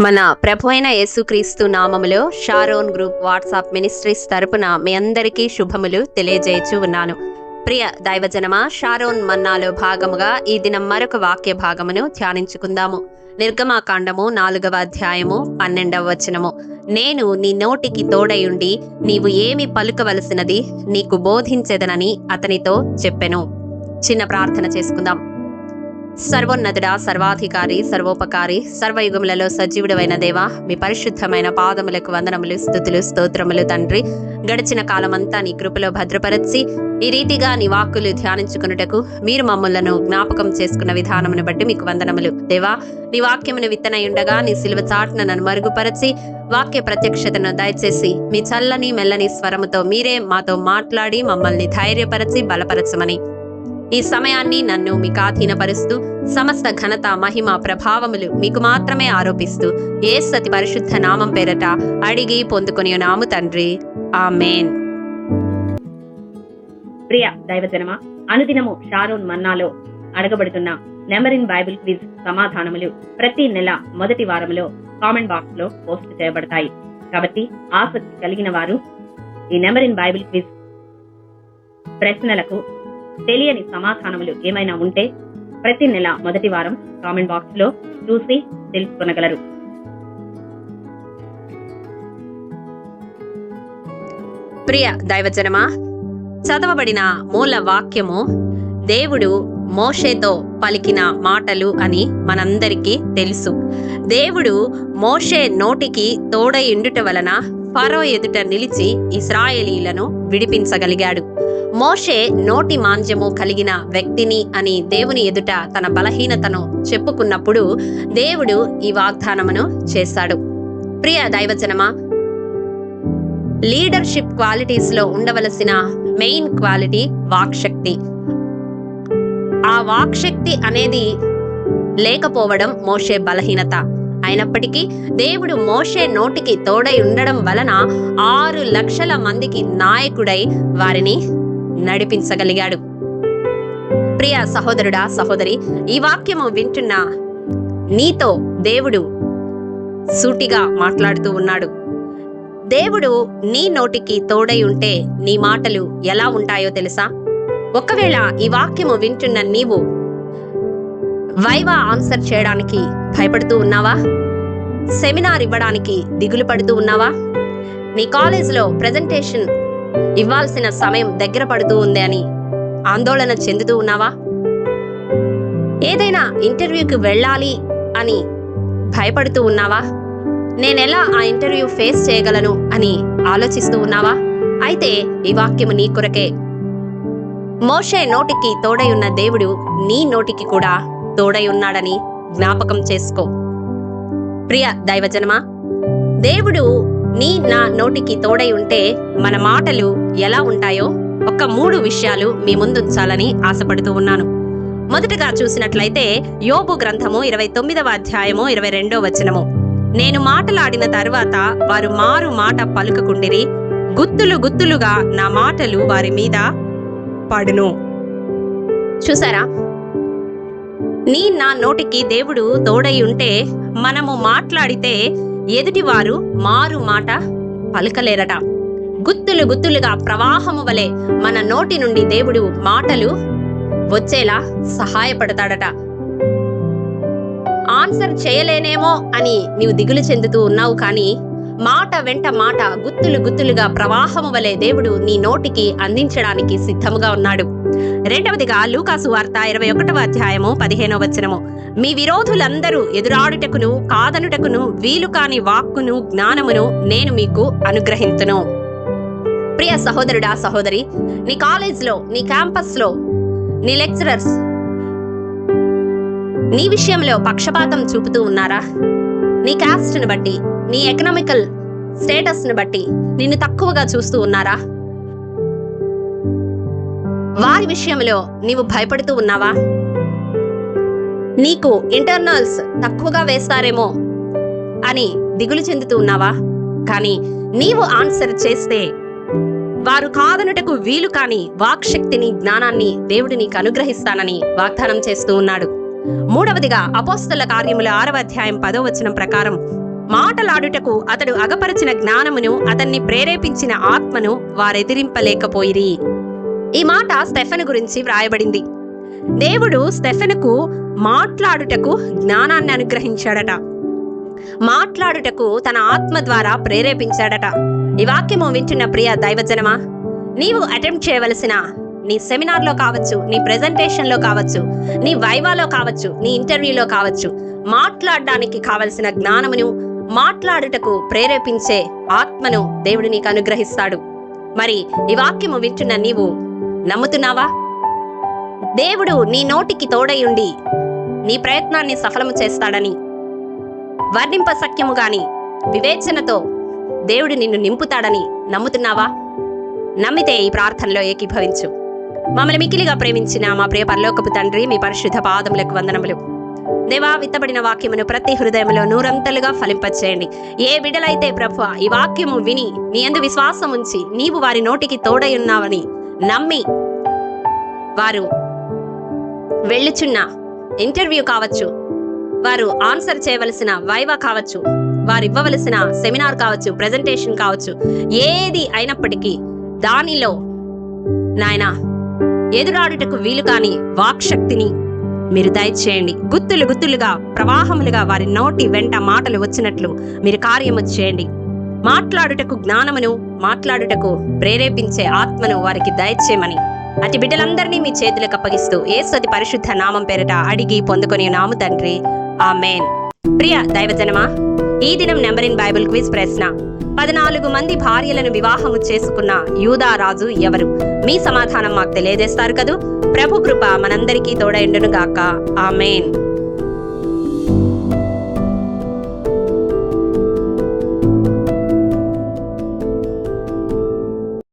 మన ప్రభు అయిన యేసుక్రీస్తు నామములో షారోన్ గ్రూప్ వాట్సాప్ మినిస్ట్రీస్ తరపున మీ అందరికీ శుభములు తెలియజేయచూ ఉన్నాను. ప్రియ దైవజనమా షారోన్ మన్నాలో భాగముగా ఈ దినం మరొక వాక్య భాగమును ధ్యానించుకుందాము. నిర్గమాకాండము నాలుగవ అధ్యాయము పన్నెండవ వచనము. నేను నీ నోటికి తోడయుండి నీవు ఏమి పలుకవలసినది నీకు బోధించెదనని అతనితో చెప్పెను. చిన్న ప్రార్థన చేసుకుందాం. సర్వోన్నతుడ సర్వాధికారి సర్వోపకారి సర్వయుగములలో సజీవుడమైన దేవా మీ పరిశుద్ధమైన పాదములకు వందనములు స్థుతులు స్తోత్రములు తండ్రి. గడిచిన కాలమంతా నీ కృపలో భద్రపరచి ఈ రీతిగా నీ వాక్కులు ధ్యానించుకున్నటకు మీరు మమ్మలను జ్ఞాపకం చేసుకున్న విధానమును బట్టి మీకు వందనములు. దేవా నీ వాక్యమును విత్తనయుండగా నీ సిలువ చాటున నన్ను మరుగుపరచి వాక్య ప్రత్యక్షతను దయచేసి మీ చల్లని మెల్లని స్వరముతో మీరే మాతో మాట్లాడి మమ్మల్ని ధైర్యపరచి బలపరచమని. ఈ సమయాన్ని నన్ను మీకు ఆధీనపరుస్తూ సమస్త ఘనత మహిమ ప్రభావములు మీకు మాత్రమే ఆరోపిస్తూ ఏ సతి పరిశుద్ధ నామం పేరట అడిగి పొందుకుని నాము తండ్రి. ఆ మేన్ ప్రియ దైవజనమ అనుదినము షారోన్ మన్నాలో అడగబడుతున్న నెమరిన్ బైబిల్ క్విజ్ సమాధానములు ప్రతి నెల మొదటి వారంలో కామెంట్ బాక్స్లో పోస్ట్ చేయబడతాయి. కాబట్టి ఆసక్తి కలిగిన వారు ఈ నెమరిన్ బైబిల్ క్విజ్ ప్రశ్నలకు తెలియని సమాధానములు ఏమైనా ఉంటే ప్రతి నెల మొదటి వారం కామెంట్ బాక్స్లో చూసి తెలుసుకొనగలరు. ప్రియ దైవజనమా చదవబడిన మూల వాక్యము దేవుడు మోషేతో పలికిన మాటలు అని మనందరికీ తెలుసు. దేవుడు మోషే నోటికి తోడయుండుట వలన ఫరో ఎదుట నిలిచి ఇస్రాయేలీలను విడిపించగలిగాడు. మోషే నోటి మాంద్యము కలిగిన వ్యక్తిని అని దేవుని ఎదుట తన బలహీనతను చెప్పుకున్నప్పుడు దేవుడు ఈ వాగ్దానమును చేశాడు. ప్రియ దైవజనమా లీడర్షిప్ క్వాలిటీస్లో ఉండవలసిన మెయిన్ క్వాలిటీ వాక్శక్తి. ఆ వాక్శక్తి అనేది లేకపోవడం మోషే బలహీనత. అయినప్పటికీ దేవుడు మోషే నోటికి తోడై ఉండడం వలన ఆరు లక్షల మందికి నాయకుడై వారిని నడిపించగలిగాడు. ప్రియ సహోదరుడా సహోదరి ఈ వాక్యము వింటున్న నీతో దేవుడు సూటిగా మాట్లాడుతూ ఉన్నాడు. దేవుడు నీ నోటికి తోడై ఉంటే నీ మాటలు ఎలా ఉంటాయో తెలుసా? ఒకవేళ ఈ వాక్యము వింటున్న నీవు వైవా ఆన్సర్ చేయడానికి భయపడుతూ ఉన్నావా? సెమినార్ ఇవ్వడానికి దిగులు పడుతూ ఉన్నావా? నీ కాలేజీలో ప్రజెంటేషన్ ఇవ్వాల్సిన సమయం దగ్గర పడుతూ ఉంది అని ఆందోళన చెందుతూ ఉన్నావా? ఏదైనా ఇంటర్వ్యూకి వెళ్ళాలి అని భయపడుతూ ఉన్నావా? నేనెలా ఆ ఇంటర్వ్యూ ఫేస్ చేయగలను అని ఆలోచిస్తూ ఉన్నావా? అయితే ఈ వాక్యము నీ కొరకే. మోషే నోటికి తోడై ఉన్న దేవుడు నీ నోటికి కూడా తోడై ఉన్నాడని జ్ఞాపకం చేసుకో. ప్రియ దైవజనమా దేవుడు నీ నా నోటికి తోడై ఉంటే మన మాటలు ఎలా ఉంటాయో ఒక మూడు విషయాలు మీ ముందుంచాలని ఆశపడుతూ ఉన్నాను. మొదటగా చూసినట్లయితే యోబు గ్రంథము ఇరవై తొమ్మిదవ అధ్యాయము ఇరవై రెండో వచనము. నేను మాటలాడిన తర్వాత వారు మారు మాట పలుకకుండిరి. గుత్తులు గుత్తులుగా నా మాటలు వారి మీద పడును. చూసారా? నీ నా నోటికి దేవుడు తోడై ఉంటే మనము మాట్లాడితే ఎదుటివారు మారు మాట పలకలేరట. గుత్తులు గుత్తులుగా ప్రవాహము వలె మన నోటి నుండి దేవుడు మాటలు వచ్చేలా సహాయపడతాడట. ఆన్సర్ చేయలేనేమో అని నీవు దిగులు చెందుతూ ఉన్నావు కానీ మాట వెంట మాట గుత్తులు గుత్తులుగా ప్రవాహము వలె దేవుడు నీ నోటికి అందించడానికి సిద్ధముగా ఉన్నాడు. రెండవదిగా లూకాసు వార్త ఇరవై ఒకటవ అధ్యాయము పదిహేనవ వచనము. మీ విరోధులందరూ ఎదురాడుటకును కాదనుటకును వీలు కాని వాక్కును జ్ఞానమును నేను మీకు అనుగ్రహించును ప్రియ సహోదరుడా సహోదరి నీ కాలేజ్లో నీ క్యాంపస్లో నీ లెక్చరర్స్ నీ విషయంలో పక్షపాతం చూపుతూ ఉన్నారా? నీ క్యాస్ట్ని బట్టి నీ ఎకనామికల్ స్టేటస్ని బట్టి నిన్ను తక్కువగా చూస్తూ ఉన్నారా? వారి విషయంలో నీవు భయపడుతూ ఉన్నావా? నీకు ఇంటర్నల్స్ తక్కువగా వేస్తారేమో అని దిగులు చెందుతూ ఉన్నావా? కానీ నీవు ఆన్సర్ చేస్తే వారు కాదనుటకు వీలు కాని వాక్శక్తిని జ్ఞానాన్ని దేవుడు నీకు అనుగ్రహిస్తానని వాగ్దానం చేస్తూ ఉన్నాడు. మూడవదిగా అపోస్తల కార్యముల ఆరవ అధ్యాయం పదో వచనం ప్రకారం మాటలాడుటకు అతడు అగపరచిన జ్ఞానమును అతన్ని ప్రేరేపించిన ఆత్మను వారెదిరింపలేకపోయిరి. ఈ మాట స్టెఫెన్ గురించి వ్రాయబడింది. దేవుడు స్టెఫెనుకు మాట్లాడుటకు జ్ఞానాన్ని అనుగ్రహించాడట. మాట్లాడుటకు తన ఆత్మ ద్వారా ప్రేరేపించాడట. ఈ వాక్యము వింటున్న ప్రియ దైవజనమా నీవు అటెంప్ట్ చేయవలసిన నీ సెమినార్లో కావచ్చు నీ ప్రెజెంటేషన్లో కావచ్చు నీ వైవాలో కావచ్చు నీ ఇంటర్వ్యూలో కావచ్చు మాట్లాడడానికి కావలసిన జ్ఞానమును మాట్లాడుటకు ప్రేరేపించే ఆత్మను దేవుడు నీకు అనుగ్రహిస్తాడు. మరి ఈ వాక్యము వింటున్న నీవు నమ్ముతున్నావా? దేవుడు నీ నోటికి తోడయుండి నీ ప్రయత్నాన్ని సఫలము చేస్తాడని. వర్ణింప సఖ్యము గాని వివేచనతో దేవుడు నిన్ను నింపుతాడని నమ్ముతున్నావా? నమ్మితే ఈ ప్రార్థనలో ఏకీభవించు. మమ్మల్ని మికిలిగా ప్రేమించిన మా ప్రియ పరలోకపు తండ్రి మీ పరిశుద్ధ పాదములకు వందనములు. దేవా విత్తబడిన వాక్యమును ప్రతి హృదయంలో నూరంతలుగా ఫలింపచేయండి. ఏ బిడలైతే ప్రభు ఈ వాక్యము విని నీ ఎందు విశ్వాసం ఉంచి నీవు వారి నోటికి తోడై ఉన్నావని నమ్మి వారు వెళ్ళుచున్న ఇంటర్వ్యూ కావచ్చు వారు ఆన్సర్ చేయవలసిన వైవా కావచ్చు వారు ఇవ్వవలసిన సెమినార్ కావచ్చు ప్రెజెంటేషన్ కావచ్చు ఏది అయినప్పటికీ దానిలో నాయన ఎదురాడుటకు వీలు కాని వాక్శక్తిని మీరు దయచేయండి. గుత్తులు గుత్తులుగా ప్రవాహములుగా వారి నోటి వెంట మాటలు వచ్చినట్లు మీరు కార్యము చేయండి. మాట్లాడుటకు జ్ఞానమును మాట్లాడుటకు ప్రేరేపించే ఆత్మను వారికి దయచేయమని. అటు బిడ్డలందరినీ మీ చేతులకు అప్పగిస్తూ ఏసతి పరిశుద్ధ నామం పేరట అడిగి పొందుకొని నాము తండ్రి. ఆ మేన్ ప్రియ దైవజనమా ఈ దినం నెంబర్ ఇన్ బైబిల్ క్విజ్ ప్రశ్న. పద్నాలుగు మంది భార్యలను వివాహము చేసుకున్న యూదా రాజు ఎవరు? మీ సమాధానం మాకు తెలియజేస్తారు కదూ? ప్రభు కృప మనందరికీ తోడైండును గాక ఆ మేన్